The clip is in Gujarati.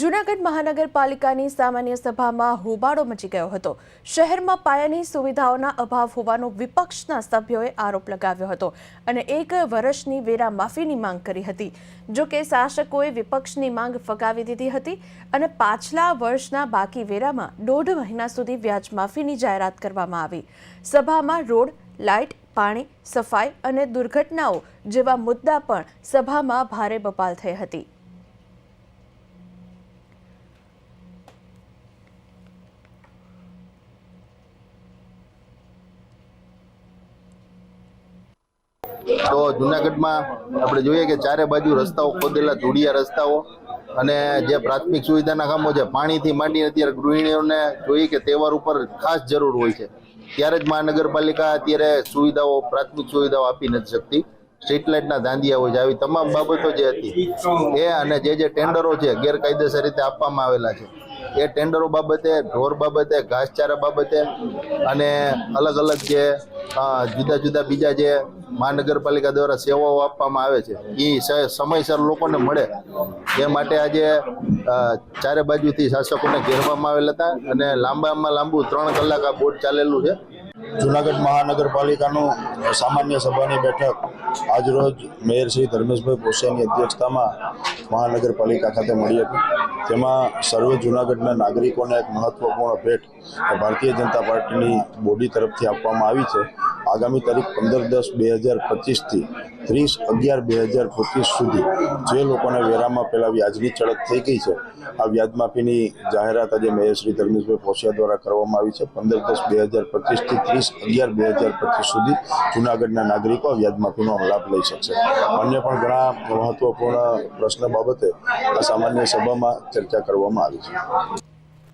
જૂનાગઢ મહાનગરપાલિકાની સામાન્ય સભામાં હોબાળો મચી ગયો હતો. શહેરમાં પાયાની સુવિધાઓના અભાવ હોવાનો વિપક્ષના સભ્યોએ આરોપ લગાવ્યો હતો અને એક વર્ષની વેરા માફીની માંગ કરી હતી. જો કે શાસકોએ વિપક્ષની માંગ ફગાવી દીધી હતી અને પાછલા વર્ષના બાકી વેરામાં દોઢ મહિના સુધી વ્યાજ માફીની જાહેરાત કરવામાં આવી. સભામાં રોડ, લાઇટ, પાણી, સફાઈ અને દુર્ઘટનાઓ જેવા મુદ્દા પણ સભામાં ભારે બપાલ થઈ હતી. તો જુનાગઢમાં આપણે જોઈએ કે ચારે બાજુ રસ્તાઓ ખોદેલા ધૂળિયા રસ્તાઓ અને જે પ્રાથમિક સુવિધાના કામો છે, પાણીથી માંડીને અત્યારે ગૃહિણીઓને જોઈએ કે તહેવાર ઉપર ખાસ જરૂર હોય છે. ત્યારે જ મહાનગરપાલિકા અત્યારે સુવિધાઓ, પ્રાથમિક સુવિધાઓ આપી નથી શકતી. સ્ટ્રીટ લાઇટના ધાંધિયા હોય છે, આવી તમામ બાબતો જે હતી એ અને જે જે ટેન્ડરો છે, ગેરકાયદેસર રીતે આપવામાં આવેલા છે. એ ટેન્ડરો બાબતે, ઢોર બાબતે, ઘાસચારા બાબતે અને અલગ અલગ જે જુદા જુદા બીજા જે મહાનગરપાલિકા દ્વારા સેવાઓ આપવામાં આવે છે, એ સમયસર લોકોને મળે. એ માટે આજે ચારે બાજુથી શાસકોને ઘેરવામાં આવેલા હતા અને લાંબામાં લાંબુ ત્રણ કલાક આ બોર્ડ ચાલેલું છે. જુનાગઢ મહાનગરપાલિકાનું સામાન્ય સભાની બેઠક આજરોજ મેયર શ્રી ધર્મેશભાઈ પોસિયાની અધ્યક્ષતામાં મહાનગરપાલિકા ખાતે મળી હતી. તેમાં સર્વે જુનાગઢના નાગરિકોને એક મહત્વપૂર્ણ ભેટ ભારતીય જનતા પાર્ટીની બોડી તરફથી આપવામાં આવી છે. આગામી તારીખ પંદર દસ બે હજાર પચીસથી ત્રીસ અગિયાર બે હજાર પચીસ સુધી જે લોકોને વેરામાં પહેલાં વ્યાજની ચડત થઈ ગઈ છે, આ વ્યાજ માફીની જાહેરાત આજે મેયર શ્રી ધર્મેશભાઈ પોસિયા દ્વારા કરવામાં આવી છે. પંદર દસ બે હજાર પચીસથી ત્રીસ અગિયાર બે હજાર પચીસ સુધી જુનાગઢના નાગરિકો વ્યાજ માફીનો લાભ લઈ શકશે. અન્ય પણ ઘણા મહત્વપૂર્ણ પ્રશ્ન બાબતે આ સામાન્ય સભામાં ચર્ચા કરવામાં આવી છે.